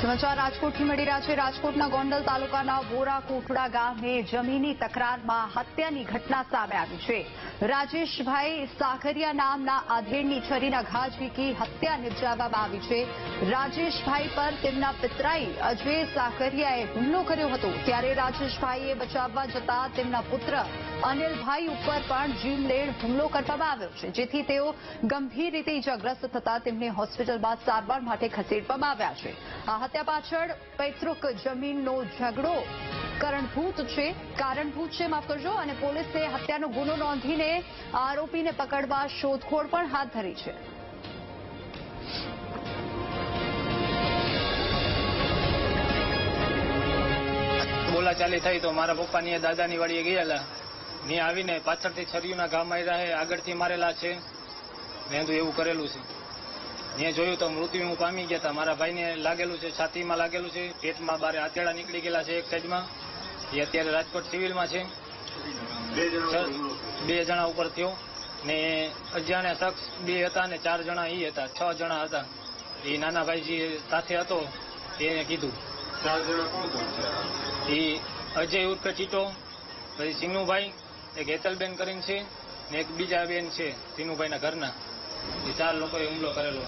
સમાચાર, રાજકોટથી મળી રહ્યા છે. રાજકોટના ગોંડલ તાલુકાના વોરા કોઠડા ગામે જમીની તકરારમાં હત્યાની ઘટના સામે આવી છે. રાજેશભાઈ સાખરિયા નામના આધેડની છરીના ઘા ઝીકી હત્યા નિપજાવવામાં આવી છે. રાજેશભાઈ પર તેમના પિતરાઈ અજય સાખરિયાએ હુમલો કર્યો હતો. ત્યારે રાજેશભાઈએ બચાવવા જતા તેમના પુત્ર અનિલભાઈ ઉપર પણ જીવલેણ હુમલો કરવામાં આવ્યો છે. જેથી તેઓ ગંભીર રીતે ઇજાગ્રસ્ત થતા તેમને હોસ્પિટલમાં સારવાર માટે ખસેડવામાં આવ્યા છે. હત્યા પાછળ પૈતૃક જમીનનો ઝઘડો કરણભૂત છે, કારણભૂત છે, માફ કરજો, અને પોલીસે હત્યાનો ગુનો નોંધીને આરોપીને પકડવા શોધખોળ પણ હાથ ધરી છે. બોલાચાલી થઈ તો મારા પપ્પાની દાદાની વાડીએ ગયેલા. ને આવીને પાછળથી છરીઓના ઘા માર્યા આગળથી મારેલા છે. મેં તો એવું કરેલું છે. મેં જોયું તો મૃત્યુ પામી ગયા હતા મારા ભાઈને લાગેલું છે છાતીમાં લાગેલું છે પેટમાં બારે આતેડા નીકળી ગયેલા છે એક સાઈડમાં એ અત્યારે રાજકોટ સિવિલમાં છે. બે જણા ઉપર થયો. ને અજાણ્યા શખ્સ બે હતા ને ચાર જણા એ હતા. છ જણા હતા. એ નાના ભાઈજી સાથે હતો. એને કીધું. એ અજય ઉર્ફે ચીટો પછી સિંગનુભાઈ એક હેતલબેન કરીને છે ને એક બીજા બેન છે સિંગનુભાઈના ઘરના. ચાર લોકોએ હુમલો કરેલો